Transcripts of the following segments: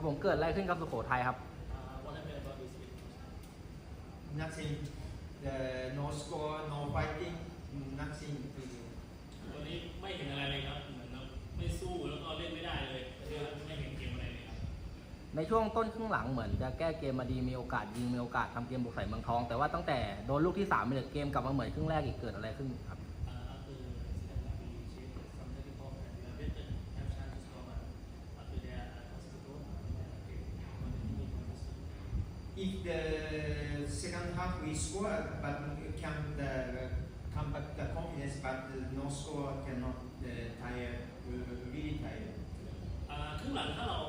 ครับผมเกิดอะไรขึ้นกับสุโขทัยครับ Uh, what happened about this game? Nothing. The no score, no fighting, nothing to do. วันนี้ไม่เห็นอะไรเลยครับ เหมือนเราไม่สู้แล้วก็เล่นไม่ได้เลยคือไม่เห็นเกมอะไรเลยครับ ในช่วงต้นครึ่งหลังเหมือนจะแก้เกมมาดีมีโอกาสยิงมีโอกาสทำเกมบุกใส่เมืองทอง แต่ว่าตั้งแต่โดนลูกที่3ามไปเลยเกมกลับมาเหมือนครึ่งแรกอีกเกิดอะไรขึ้นครับ If the second half we score, but can the come back the confidence, but the no score cannot uh, tire, really tire. อ่าครึ่งหลังถ้าเรา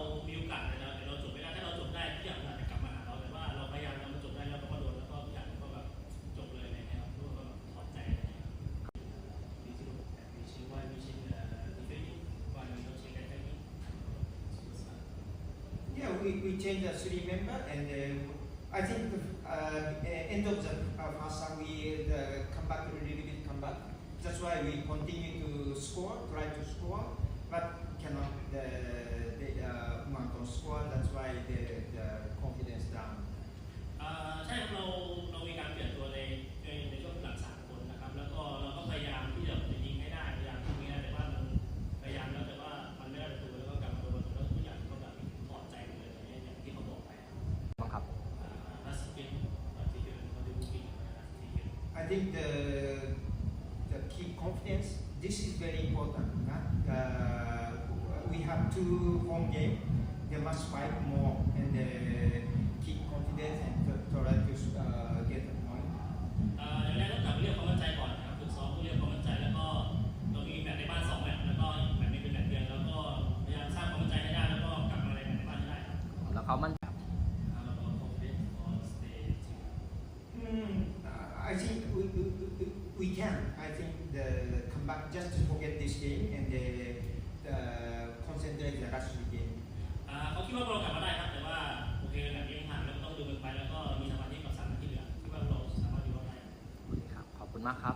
we, we changed the three member and uh, I think the uh, end of the uh, first half we the come back a little bit come back. That's why we continue to score, try to score, think the the keep confidence. This is very important. Huh? Uh, we have two home game. They must fight more and uh, keep confidence and to, try to uh, get a point. อ่าอย่างแรกต้องกลับมาเรียกความมั่นใจก่อนนะครับฝึกซ้อมเพื่อเรียกความมั่นใจแล้วก็เรามีแมตช์ในบ้านสองแมตช์แล้วก็อีกแมตช์หนึงเป็นแมตช์เยือนแล้วก็พยายามสร้างความมั่นใจให้ได้แล้วก็กลับมาในแมตช์ในบ้านให้ได้ครับแล้วเขามั่นใจ อ่าแล้วก็ confidence on stage Mm, uh, I think we, we, we, we can. I think the come back just to forget this game and the, the concentrate the last game. อ่าเขาคิดว่าเรากลับมาได้ครับ แต่ว่าโอเคแบบนี้ห่างแล้วก็ต้องดูกันไปแล้วก็มีสมาธิกับสามนัดที่เหลือคิดว่าเราสามารถอยู่รอดได้ครับ ขอบคุณมากครับ